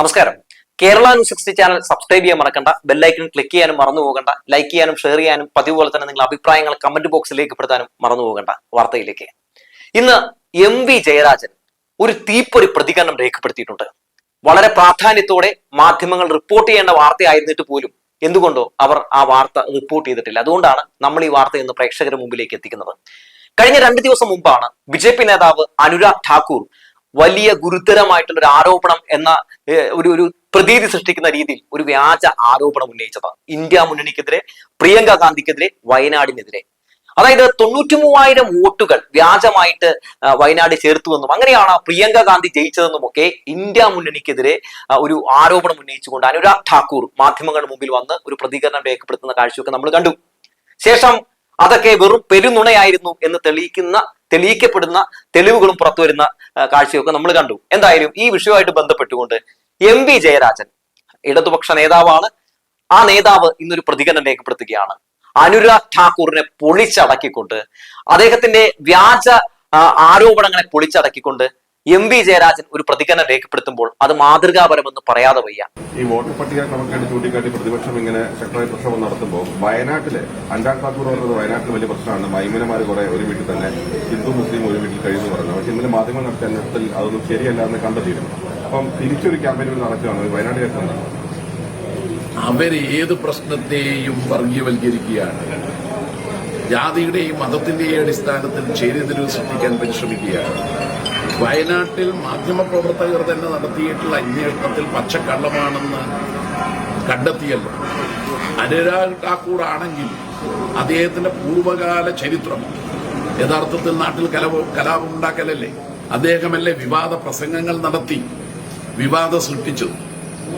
നമസ്കാരം. Kerala news sixty channel subscribe ചെയ്യാൻ മറക്കണ്ട ബെല്ലൈക്കൺ ക്ലിക്ക് ചെയ്യാനും മറന്നു പോകണ്ട ലൈക്ക് ചെയ്യാനും ഷെയർ ചെയ്യാനും പതിവ് പോലെ തന്നെ നിങ്ങളുടെ അഭിപ്രായങ്ങൾ കമന്റ് ബോക്സിലേക്ക് പെടുത്താനും മറന്നു പോകണ്ട വാർത്തയിലേക്ക്. ഇന്ന് എം വി ജയരാജൻ ഒരു തീപ്പൊരി പ്രതികരണം രേഖപ്പെടുത്തിയിട്ടുണ്ട്. വളരെ പ്രാധാന്യത്തോടെ മാധ്യമങ്ങൾ റിപ്പോർട്ട് ചെയ്യേണ്ട വാർത്തയായിരുന്നിട്ട് പോലും എന്തുകൊണ്ടോ അവർ ആ വാർത്ത റിപ്പോർട്ട് ചെയ്തിട്ടില്ല. അതുകൊണ്ടാണ് നമ്മൾ ഈ വാർത്ത ഇന്ന് പ്രേക്ഷകരുടെ മുമ്പിലേക്ക് എത്തിക്കുന്നത്. കഴിഞ്ഞ രണ്ട് ദിവസം മുമ്പാണ് ബി ജെ പി നേതാവ് അനുരാഗ് ഠാക്കൂർ വലിയ ഗുരുതരമായിട്ടുള്ള ഒരു ആരോപണം എന്ന ഒരു ഒരു പ്രതീതി സൃഷ്ടിക്കുന്ന രീതിയിൽ ഒരു വ്യാജ ആരോപണം ഉന്നയിച്ചതാണ്. ഇന്ത്യ മുന്നണിക്കെതിരെ പ്രിയങ്ക ഗാന്ധിക്കെതിരെ വയനാടിനെതിരെ. അതായത് തൊണ്ണൂറ്റി മൂവായിരം വോട്ടുകൾ വ്യാജമായിട്ട് വയനാട് ചേർത്തുവെന്നും അങ്ങനെയാണ് പ്രിയങ്ക ഗാന്ധി ജയിച്ചതെന്നും ഒക്കെ ഇന്ത്യ മുന്നണിക്കെതിരെ ഒരു ആരോപണം ഉന്നയിച്ചുകൊണ്ട് അനുരാഗ് ഠാക്കൂർ മാധ്യമങ്ങളുടെ മുമ്പിൽ വന്ന് ഒരു പ്രതികരണം രേഖപ്പെടുത്തുന്ന കാഴ്ചയൊക്കെ നമ്മൾ കണ്ടു. ശേഷം അതൊക്കെ വെറും പെരുനുണയായിരുന്നു എന്ന് തെളിയിക്കുന്ന തെളിയിക്കപ്പെടുന്ന തെളിവുകളും പുറത്തു വരുന്ന കാഴ്ചയൊക്കെ നമ്മൾ കണ്ടു. എന്തായാലും ഈ വിഷയവുമായിട്ട് ബന്ധപ്പെട്ടുകൊണ്ട് എം വി ജയരാജൻ ഇടതുപക്ഷ നേതാവാണ്. ആ നേതാവ് ഇന്നൊരു പ്രതികരണം രേഖപ്പെടുത്തുകയാണ്. അനുരാഗ് ഠാക്കൂറിനെ പൊളിച്ചടക്കിക്കൊണ്ട് അദ്ദേഹത്തിന്റെ വ്യാജ ആരോപണങ്ങളെ പൊളിച്ചടക്കിക്കൊണ്ട് എം വി ജയരാജൻ ഒരു പ്രതികരണം രേഖപ്പെടുത്തുമ്പോൾ അത് മാതൃകാപരമെന്ന് പറയാതെ വയ്യ. ഈ വോട്ടർ പട്ടിക ക്രമക്കേട് ചൂണ്ടിക്കാട്ടി പ്രതിപക്ഷം ഇങ്ങനെ ശക്തമായ പ്രക്ഷോഭം നടത്തുമ്പോൾ വയനാട്ടിലെ ഠാക്കൂർ പറഞ്ഞത് വയനാട്ടിൽ വലിയ പ്രശ്നമാണ്. മൈമനമാർ കുറെ ഒരു വീട്ടിൽ തന്നെ ഹിന്ദു മുസ്ലിം ഒരു വീട്ടിൽ കഴിയുന്നു പറഞ്ഞു. പക്ഷെ ഇന്നലെ മാധ്യമങ്ങൾ നടത്തിയ അന്വേഷണത്തിൽ അതൊന്നും ശരിയല്ല എന്ന് കണ്ടെത്തിയിരുന്നു അപ്പം തിരിച്ചൊരു ക്യാമ്പയിൻ നടക്കുകയാണ് വയനാട് കേൾക്കുന്നത് അവർ ഏത് പ്രശ്നത്തെയും വർഗീയവൽക്കരിക്കുകയാണ് ജാതിയുടെയും മതത്തിന്റെയും അടിസ്ഥാനത്തിൽ ചേരിതിരിവ് സൃഷ്ടിക്കാൻ പരിശ്രമിക്കുകയാണ്. വയനാട്ടിൽ മാധ്യമപ്രവർത്തകർ തന്നെ നടത്തിയിട്ടുള്ള അന്വേഷണത്തിൽ പച്ചക്കള്ളമാണെന്ന് കണ്ടെത്തിയല്ലോ. അനുരാഗ് ഠാക്കൂറാണെങ്കിൽ അദ്ദേഹത്തിന്റെ പൂർവകാല ചരിത്രം യഥാർത്ഥത്തിൽ നാട്ടിൽ കലവ് കലാപം ഉണ്ടാക്കലല്ലേ അദ്ദേഹമല്ലേ വിവാദ പ്രസംഗങ്ങൾ നടത്തി വിവാദം സൃഷ്ടിച്ചത്.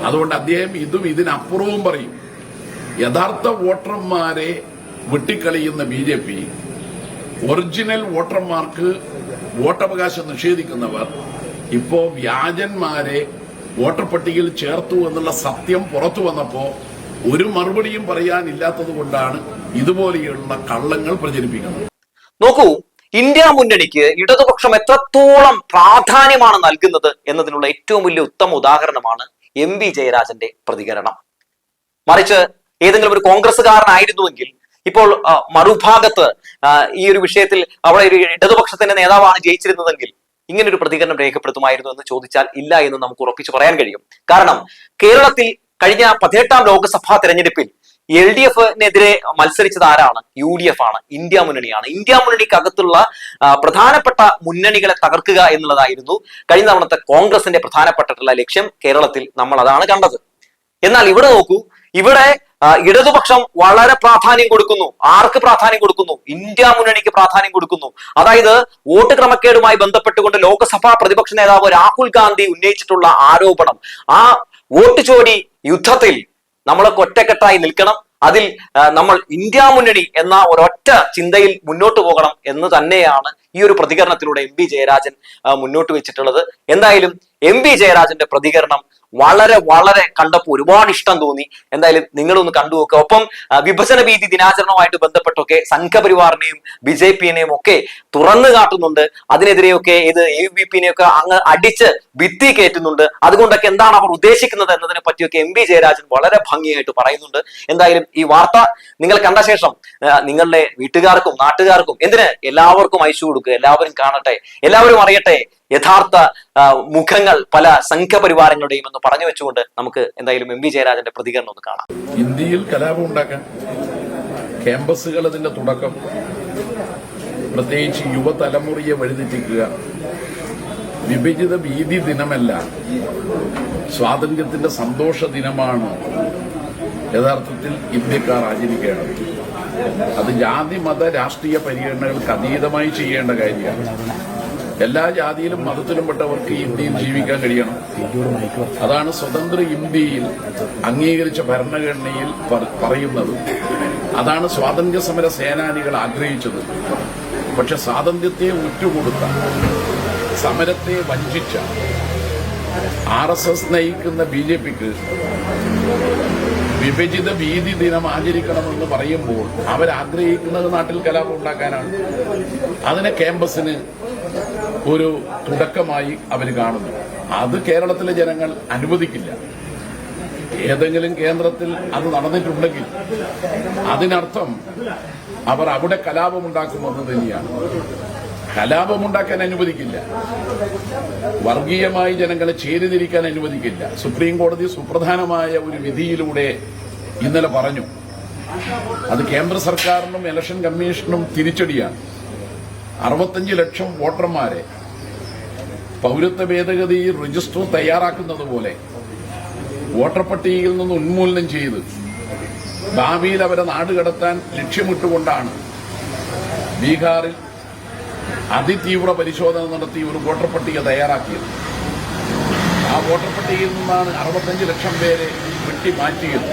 അതുകൊണ്ട് അദ്ദേഹം ഇതും ഇതിനപ്പുറവും പറയും യഥാർത്ഥ വോട്ടർമാരെ വെട്ടിക്കളിയുന്ന ബി ജെ പി ഒറിജിനൽ വോട്ടർമാർക്ക് വോട്ടവകാശം നിഷേധിക്കുന്നവർ ഇപ്പോ വ്യാജന്മാരെ വോട്ടർ പട്ടികയിൽ ചേർത്തു എന്നുള്ള സത്യം പുറത്തു വന്നപ്പോ ഒരു മറുപടിയും പറയാനില്ലാത്തത് കൊണ്ടാണ് ഇതുപോലെയുള്ള കള്ളങ്ങൾ പ്രചരിപ്പിക്കുന്നത്. നോക്കൂ ഇന്ത്യ മുന്നണിക്ക് ഇടതുപക്ഷം എത്രത്തോളം പ്രാധാന്യമാണ് നൽകുന്നത് എന്നതിനുള്ള ഏറ്റവും വലിയ ഉത്തമ ഉദാഹരണമാണ് എം വി ജയരാജന്റെ പ്രതികരണം. മറിച്ച് ഏതെങ്കിലും ഒരു കോൺഗ്രസ്സുകാരനായിരുന്നുവെങ്കിൽ ഇപ്പോൾ മറുഭാഗത്ത് ഈ ഒരു വിഷയത്തിൽ അവിടെ ഒരു ഇടതുപക്ഷത്തിന്റെ നേതാവാണ് ജയിച്ചിരുന്നതെങ്കിൽ ഇങ്ങനെ ഒരു പ്രതികരണം രേഖപ്പെടുത്തുമായിരുന്നു എന്ന് ചോദിച്ചാൽ ഇല്ല എന്ന് നമുക്ക് ഉറപ്പിച്ചു പറയാൻ കഴിയും. കാരണം കേരളത്തിൽ കഴിഞ്ഞ പതിനെട്ടാം ലോക്സഭാ തെരഞ്ഞെടുപ്പിൽ എൽ ഡി എഫിനെതിരെ മത്സരിച്ചത് ആരാണ്? യു ഡി എഫ് ആണ്. ഇന്ത്യ മുന്നണിയാണ്. ഇന്ത്യ മുന്നണിക്കകത്തുള്ള പ്രധാനപ്പെട്ട മുന്നണികളെ തകർക്കുക എന്നുള്ളതായിരുന്നു കഴിഞ്ഞ തവണത്തെ കോൺഗ്രസിന്റെ പ്രധാനപ്പെട്ടിട്ടുള്ള ലക്ഷ്യം കേരളത്തിൽ നമ്മൾ അതാണ് കണ്ടത്. എന്നാൽ ഇവിടെ നോക്കൂ ഇവിടെ ഇടതുപക്ഷം വളരെ പ്രാധാന്യം കൊടുക്കുന്നു. ആർക്ക് പ്രാധാന്യം കൊടുക്കുന്നു? ഇന്ത്യ മുന്നണിക്ക് പ്രാധാന്യം കൊടുക്കുന്നു. അതായത് വോട്ട് ക്രമക്കേടുമായി ബന്ധപ്പെട്ടുകൊണ്ട് ലോക്സഭാ പ്രതിപക്ഷ നേതാവ് രാഹുൽ ഗാന്ധി ഉന്നയിച്ചിട്ടുള്ള ആരോപണം. ആ വോട്ട് ചോടി യുദ്ധത്തിൽ നമ്മൾ ഒറ്റക്കെട്ടായി നിൽക്കണം. അതിൽ നമ്മൾ ഇന്ത്യ മുന്നണി എന്ന ഒരൊറ്റ ചിന്തയിൽ മുന്നോട്ട് പോകണം എന്ന് തന്നെയാണ് ഈ ഒരു പ്രതികരണത്തിലൂടെ എം ജയരാജൻ മുന്നോട്ട് വെച്ചിട്ടുള്ളത്. എന്തായാലും എം ജയരാജന്റെ പ്രതികരണം വളരെ വളരെ കണ്ടപ്പോൾ ഒരുപാട് ഇഷ്ടം തോന്നി. എന്തായാലും നിങ്ങളൊന്ന് കണ്ടു നോക്കുക ഒപ്പം വിഭജന ഭീതി ദിനാചരണവുമായിട്ട് ബന്ധപ്പെട്ടൊക്കെ സംഘപരിവാറിനെയും ബി ജെ പിനെയും ഒക്കെ തുറന്നു കാട്ടുന്നുണ്ട്. അതിനെതിരെയൊക്കെ ഇത് എ ബി പിനെയൊക്കെ അങ്ങ് അടിച്ച് ഭിത്തി കയറ്റുന്നുണ്ട്. അതുകൊണ്ടൊക്കെ എന്താണ് അവർ ഉദ്ദേശിക്കുന്നത് എന്നതിനെ പറ്റിയൊക്കെ എം ബി ജയരാജൻ വളരെ ഭംഗിയായിട്ട് പറയുന്നുണ്ട്. എന്തായാലും ഈ വാർത്ത നിങ്ങൾ കണ്ട ശേഷം നിങ്ങളുടെ വീട്ടുകാർക്കും നാട്ടുകാർക്കും എന്തിന് എല്ലാവർക്കും അയച്ചു കൊടുക്കുക? എല്ലാവരും കാണട്ടെ. എല്ലാവരും അറിയട്ടെ. യഥാർത്ഥ മുഖങ്ങൾ പല സംഘപരിവാരങ്ങളുടെയും എന്ന് പറഞ്ഞു വെച്ചുകൊണ്ട് നമുക്ക് എന്തായാലും എം വി ജയരാജന്റെ പ്രതികരണം ഒന്ന് കാണാം. ഇന്ത്യയിൽ കലാപം ഉണ്ടാക്കാൻ ക്യാമ്പസുകൾ അതിന്റെ തുടക്കം. പ്രത്യേകിച്ച് യുവതലമുറയെ വഴിതെറ്റിക്കുക. വിഭജിത ഭീതി ദിനമല്ല. സ്വാതന്ത്ര്യത്തിന്റെ സന്തോഷ ദിനമാണ് യഥാർത്ഥത്തിൽ ഇന്ത്യക്കാർ ആചരിക്കേണ്ടത്. അത് ജാതി മത രാഷ്ട്രീയ പരിഗണനകൾക്ക് അതീതമായി ചെയ്യേണ്ട കാര്യമാണ്. എല്ലാ ജാതിയിലും മതത്തിലും പെട്ടവർക്ക് ഇന്ത്യയിൽ ജീവിക്കാൻ കഴിയണം. അതാണ് സ്വതന്ത്ര ഇന്ത്യയിൽ അംഗീകരിച്ച ഭരണഘടനയിൽ പറയുന്നത്. അതാണ് സ്വാതന്ത്ര്യ സമര സേനാനികൾ ആഗ്രഹിച്ചത്. പക്ഷെ സ്വാതന്ത്ര്യത്തെ ഉറ്റുകൊടുത്ത സമരത്തെ വഞ്ചിച്ച ആർ എസ് എസ് നയിക്കുന്ന ബി ജെ പിക്ക് വിഭജിത ഭീതി ദിനം ആചരിക്കണമെന്ന് പറയുമ്പോൾ അവരാഗ്രഹിക്കുന്നത് നാട്ടിൽ കലാപം ഉണ്ടാക്കാനാണ്. അതിനെ ക്യാമ്പസിന് ഒരു തുടക്കമായി അവർ കാണുന്നു. അത് കേരളത്തിലെ ജനങ്ങൾ അനുവദിക്കില്ല. ഏതെങ്കിലും കേന്ദ്രത്തിൽ അത് നടന്നിട്ടുണ്ടെങ്കിൽ അതിനർത്ഥം അവർ അവിടെ കലാപമുണ്ടാക്കുമെന്ന് തന്നെയാണ്. കലാപമുണ്ടാക്കാൻ അനുവദിക്കില്ല. വർഗീയമായി ജനങ്ങളെ ചേരിതിരിക്കാൻ അനുവദിക്കില്ല. സുപ്രീം കോടതി സുപ്രധാനമായ ഒരു വിധിയിലൂടെ ഇന്നലെ പറഞ്ഞു. അത് കേന്ദ്ര സർക്കാരിനും ഇലക്ഷൻ കമ്മീഷനും തിരിച്ചടിയാണ്. അറുപത്തഞ്ച് ലക്ഷം വോട്ടർമാരെ പൗരത്വ ഭേദഗതി രജിസ്റ്റർ തയ്യാറാക്കുന്നത് പോലെ വോട്ടർ പട്ടികയിൽ നിന്ന് ഉന്മൂലനം ചെയ്ത് ഭാവിയിൽ അവരെ നാടുകടത്താൻ ലക്ഷ്യമിട്ടുകൊണ്ടാണ് ബീഹാറിൽ അതിതീവ്ര പരിശോധന നടത്തി ഒരു വോട്ടർ പട്ടിക തയ്യാറാക്കിയത്. ആ വോട്ടർ പട്ടികയിൽ നിന്നാണ് അറുപത്തഞ്ച് ലക്ഷം പേരെ വെട്ടി മാറ്റിയത്.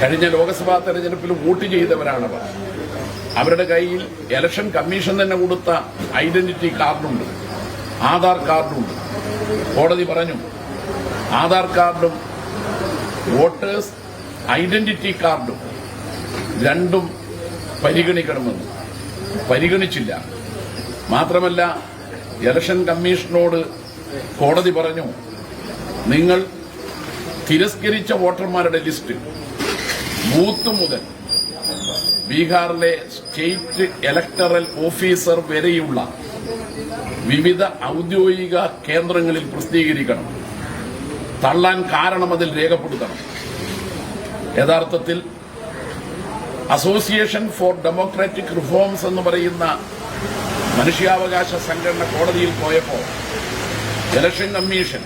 കഴിഞ്ഞ ലോക്സഭാ തെരഞ്ഞെടുപ്പിൽ വോട്ട് ചെയ്തവരാണവർ അവരുടെ കയ്യിൽ ഇലക്ഷൻ കമ്മീഷൻ തന്നെ കൊടുത്ത ഐഡന്റിറ്റി കാർഡുണ്ട് ആധാർ കാർഡുണ്ട്. കോടതി പറഞ്ഞു ആധാർ കാർഡും വോട്ടേഴ്സ് ഐഡന്റിറ്റി കാർഡും രണ്ടും പരിഗണിക്കണമെന്ന്. പരിഗണിച്ചില്ല. മാത്രമല്ല ഇലക്ഷൻ കമ്മീഷനോട് കോടതി പറഞ്ഞു നിങ്ങൾ തിരസ്കരിച്ച വോട്ടർമാരുടെ ലിസ്റ്റ് ബൂത്ത് മുതൽ ബീഹാറിലെ സ്റ്റേറ്റ് ഇലക്ടറൽ ഓഫീസർ വരെയുള്ള വിവിധ ഔദ്യോഗിക കേന്ദ്രങ്ങളിൽ പ്രസിദ്ധീകരിക്കണം. തള്ളാൻ കാരണം അതിൽ രേഖപ്പെടുത്തണം. യഥാർത്ഥത്തിൽ അസോസിയേഷൻ ഫോർ ഡെമോക്രാറ്റിക് റിഫോംസ് എന്ന് പറയുന്ന മനുഷ്യാവകാശ സംഘടന കോടതിയിൽ പോയപ്പോൾ ഇലക്ഷൻ കമ്മീഷൻ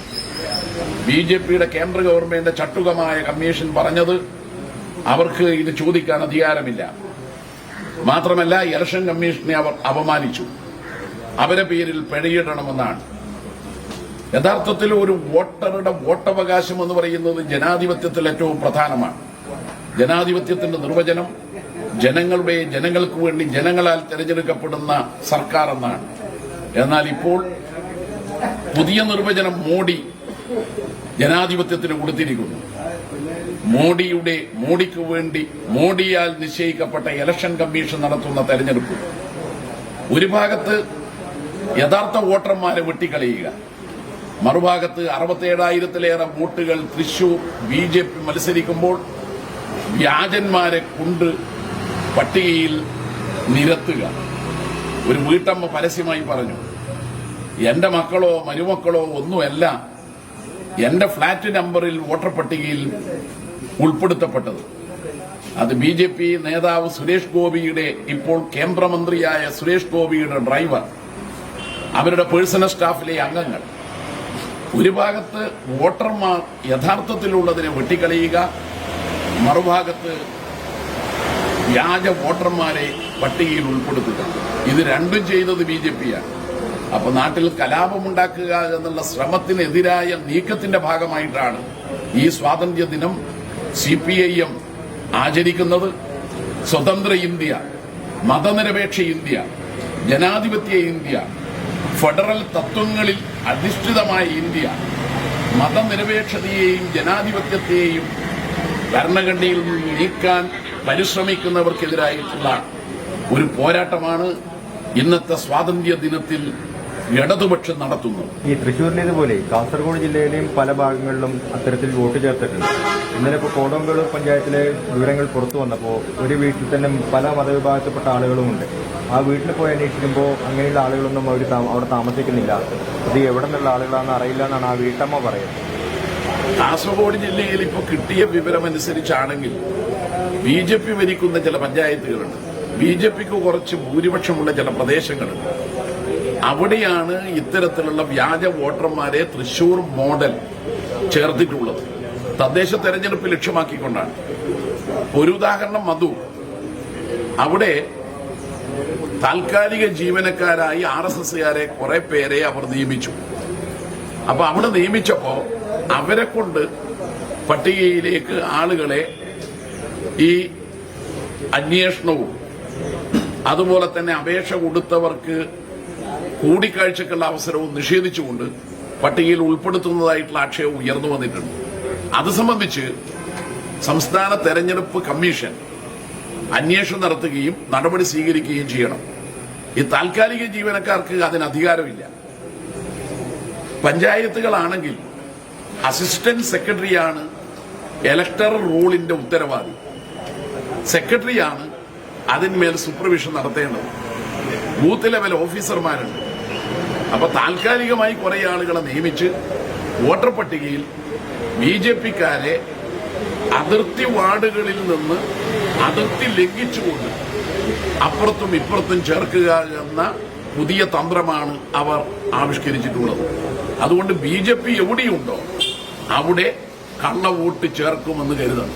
ബി ജെ പിയുടെ കേന്ദ്ര ഗവൺമെന്റിന്റെ ചട്ടുകമായ കമ്മീഷൻ പറഞ്ഞത് അവർക്ക് ഇത് ചോദിക്കാൻ അധികാരമില്ല. മാത്രമല്ല ഇലക്ഷൻ കമ്മീഷനെ അവർ അപമാനിച്ചു. അവരെ പേരിൽ പിഴയിടണമെന്നാണ്. യഥാർത്ഥത്തിൽ ഒരു വോട്ടറുടെ വോട്ടവകാശം എന്ന് പറയുന്നത് ജനാധിപത്യത്തിൽ ഏറ്റവും പ്രധാനമാണ്. ജനാധിപത്യത്തിന്റെ നിർവചനം ജനങ്ങളുടെ ജനങ്ങൾക്ക് വേണ്ടി ജനങ്ങളാൽ തിരഞ്ഞെടുക്കപ്പെടുന്ന സർക്കാർ എന്നാണ് എന്നാൽ ഇപ്പോൾ പുതിയ നിർവചനം മോഡി ജനാധിപത്യത്തിന് കൊടുത്തിരിക്കുന്നു. മോഡിയുടെ മോഡിക്ക് വേണ്ടി മോഡിയാൽ നിശ്ചയിക്കപ്പെട്ട ഇലക്ഷൻ കമ്മീഷൻ നടത്തുന്ന തെരഞ്ഞെടുപ്പ്. ഒരു ഭാഗത്ത് യഥാർത്ഥ വോട്ടർമാരെ വെട്ടിക്കളയുക. മറുഭാഗത്ത് അറുപത്തേഴായിരത്തിലേറെ വോട്ടുകൾ തൃശൂർ ബി ജെ പി മത്സരിക്കുമ്പോൾ വ്യാജന്മാരെ കൊണ്ട് പട്ടികയിൽ നിരത്തുക. ഒരു വീട്ടമ്മ പരസ്യമായി പറഞ്ഞു എന്റെ മക്കളോ മരുമക്കളോ ഒന്നുമല്ല എന്റെ ഫ്ളാറ്റ് നമ്പറിൽ വോട്ടർ പട്ടികയിൽ ഉൾപ്പെടുത്തപ്പെട്ടത്. അത് ബി ജെ പി നേതാവ് സുരേഷ് ഗോപിയുടെ ഇപ്പോൾ കേന്ദ്രമന്ത്രിയായ സുരേഷ് ഗോപിയുടെ ഡ്രൈവർ. അവരുടെ പേഴ്സണൽ സ്റ്റാഫിലെ അംഗങ്ങൾ. ഒരു ഭാഗത്ത് വോട്ടർമാർ യഥാർത്ഥത്തിലുള്ളതിനെ വെട്ടിക്കളയുക മറുഭാഗത്ത് വ്യാജ വോട്ടർമാരെ പട്ടികയിൽ ഉൾപ്പെടുത്തുക. ഇത് രണ്ടും ചെയ്തത് ബി ജെ പിയാണ്. അപ്പൊ നാട്ടിൽ കലാപമുണ്ടാക്കുക എന്നുള്ള ശ്രമത്തിനെതിരായ നീക്കത്തിന്റെ ഭാഗമായിട്ടാണ് ഈ സ്വാതന്ത്ര്യ ദിനം സി പി ഐ എം ആചരിക്കുന്നത്. സ്വതന്ത്ര ഇന്ത്യ മതനിരപേക്ഷ ഇന്ത്യ ജനാധിപത്യ ഇന്ത്യ ഫെഡറൽ തത്വങ്ങളിൽ അധിഷ്ഠിതമായ ഇന്ത്യ മതനിരപേക്ഷതയെയും ജനാധിപത്യത്തെയും ഭരണഘടനയിൽ നീക്കാൻ പരിശ്രമിക്കുന്നവർക്കെതിരായിട്ടുള്ള ഒരു പോരാട്ടമാണ് ഇന്നത്തെ സ്വാതന്ത്ര്യ ദിനത്തിൽ ഇടതുപക്ഷം നടത്തുന്നു ഈ തൃശ്ശൂരിലേതുപോലെ കാസർഗോഡ് ജില്ലയിലെയും പല ഭാഗങ്ങളിലും അത്തരത്തിൽ വോട്ട് ചേർത്തിട്ടുണ്ട്. ഇന്നലെ ഇപ്പോൾ കോടമ്പേളൂർ പഞ്ചായത്തിലെ വിവരങ്ങൾ പുറത്തു വന്നപ്പോൾ ഒരു വീട്ടിൽ തന്നെ പല മതവിഭാഗത്തിൽപ്പെട്ട ആളുകളുമുണ്ട് ആ വീട്ടിൽ പോയി അന്വേഷിക്കുമ്പോൾ അങ്ങനെയുള്ള ആളുകളൊന്നും അവർ അവിടെ താമസിക്കുന്നില്ല. അത് എവിടെ നിന്നുള്ള ആളുകളാണെന്ന് അറിയില്ല എന്നാണ് ആ വീട്ടമ്മ പറയുന്നത്. കാസർഗോഡ് ജില്ലയിൽ ഇപ്പോൾ കിട്ടിയ വിവരമനുസരിച്ചാണെങ്കിൽ ബി ജെ പി ഭരിക്കുന്ന ചില പഞ്ചായത്തുകളുണ്ട്. ബി ജെ പിക്ക് കുറച്ച് ഭൂരിപക്ഷമുള്ള ചില പ്രദേശങ്ങളുണ്ട്. അവിടെയാണ് ഇത്തരത്തിലുള്ള വ്യാജ വോട്ടർമാരെ തൃശൂർ മോഡൽ ചേർത്തിട്ടുള്ളത്. തദ്ദേശ തെരഞ്ഞെടുപ്പ് ലക്ഷ്യമാക്കിക്കൊണ്ടാണ്. ഒരു ഉദാഹരണം മധു. അവിടെ താൽക്കാലിക ജീവനക്കാരായി ആർ എസ് എസുകാരെ കുറെ പേരെ അവർ നിയമിച്ചു. അപ്പൊ അവിടെ നിയമിച്ചപ്പോ അവരെ കൊണ്ട് പട്ടികയിലേക്ക് ആളുകളെ ഈ അന്വേഷണവും അതുപോലെ തന്നെ അപേക്ഷ കൊടുത്തവർക്ക് കൂടിക്കാഴ്ചക്കുള്ള അവസരവും നിഷേധിച്ചുകൊണ്ട് പട്ടികയിൽ ഉൾപ്പെടുത്തുന്നതായിട്ടുള്ള ആക്ഷേപം ഉയർന്നു വന്നിട്ടുണ്ട്. അത് സംബന്ധിച്ച് സംസ്ഥാന തെരഞ്ഞെടുപ്പ് കമ്മീഷൻ അന്വേഷണം നടത്തുകയും നടപടി സ്വീകരിക്കുകയും ചെയ്യണം. ഈ താൽക്കാലിക ജീവനക്കാർക്ക് അതിന് അധികാരമില്ല. പഞ്ചായത്തുകളാണെങ്കിൽ അസിസ്റ്റന്റ് സെക്രട്ടറിയാണ് ഇലക്ടറൽ റൂളിന്റെ ഉത്തരവാദി. സെക്രട്ടറിയാണ് അതിന്മേൽ സൂപ്പർവിഷൻ നടത്തേണ്ടത്. ബൂത്ത് ലെവൽ ഓഫീസർമാരുണ്ട്. അപ്പൊ താൽക്കാലികമായി കുറെ ആളുകളെ നിയമിച്ച് വോട്ടർ പട്ടികയിൽ ബി ജെ പിക്കാരെ അതിർത്തി വാർഡുകളിൽ നിന്ന് അതിർത്തി ലംഘിച്ചുകൊണ്ട് അപ്പുറത്തും ഇപ്പുറത്തും ചേർക്കുക എന്ന പുതിയ തന്ത്രമാണ് അവർ ആവിഷ്കരിച്ചിട്ടുള്ളത്. അതുകൊണ്ട് ബി ജെ പി എവിടെയുണ്ടോ അവിടെ കള്ളവോട്ട് ചേർക്കുമെന്ന് കരുതണം.